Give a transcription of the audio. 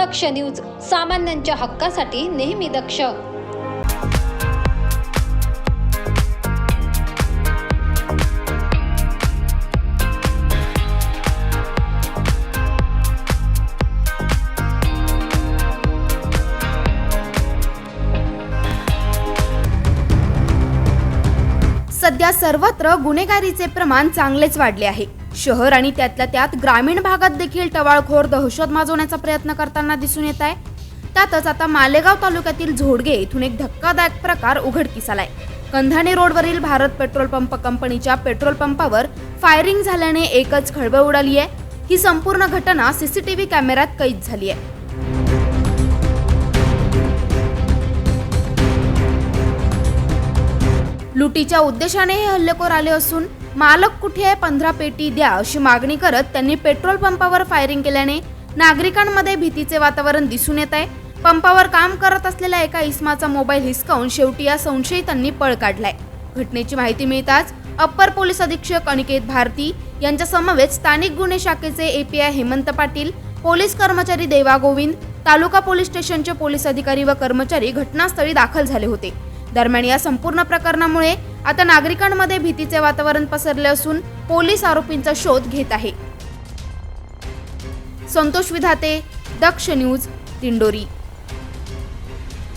दक्ष news सामान्यांच्या हक्कासाठी नेहमी दक्ष. सध्या सर्वत्र गुन्हेगारीचे प्रमाण चांगलेच वाढले आहे. शहर आणि त्यातल्या त्यात ग्रामीण भागात देखील टवाळखोर दहशत माजवण्याचा प्रयत्न करताना दिसून येत आहे. त्यातच आता मालेगाव तालुक्यातील झोडगे इथून एक धक्कादायक प्रकार उघडकीस आलाय. कंधाणे रोडवरील भारत पेट्रोल पंप कंपनीच्या पेट्रोल पंपावर फायरिंग झाल्याने एकच खळबळ उडाली आहे. ही संपूर्ण घटना सीसीटीव्ही कॅमेऱ्यात कैद झाली आहे. लुटीच्या उद्देशाने हे हल्लेखोर आले असून मालक कुठे आहे पंधरा पेटी द्या अशी मागणी करत त्यांनी पेट्रोल पंपावर फायरिंग केल्याने नागरिकांमध्ये भीतीचे वातावरण दिसून येत आहे. पंपावर काम करत असलेल्या एका इस्माचा मोबाईल हिसकावून शेवटी या संशयितांनी पळ काढलाय. घटनेची माहिती मिळताच अप्पर पोलीस अधीक्षक अनिकेत भारती यांच्या समवेत स्थानिक गुन्हे शाखेचे एपीआय हेमंत पाटील पोलीस कर्मचारी देवा गोविंद तालुका पोलीस स्टेशनचे पोलीस अधिकारी व कर्मचारी घटनास्थळी दाखल झाले होते. दरम्यान या संपूर्ण प्रकरणामुळे आता नागरिकांमध्ये भीतीचे वातावरण पसरले असून पोलीस आरोपींचा शोध घेत आहे. संतोष विधाते दक्ष न्यूज दिंडोरी.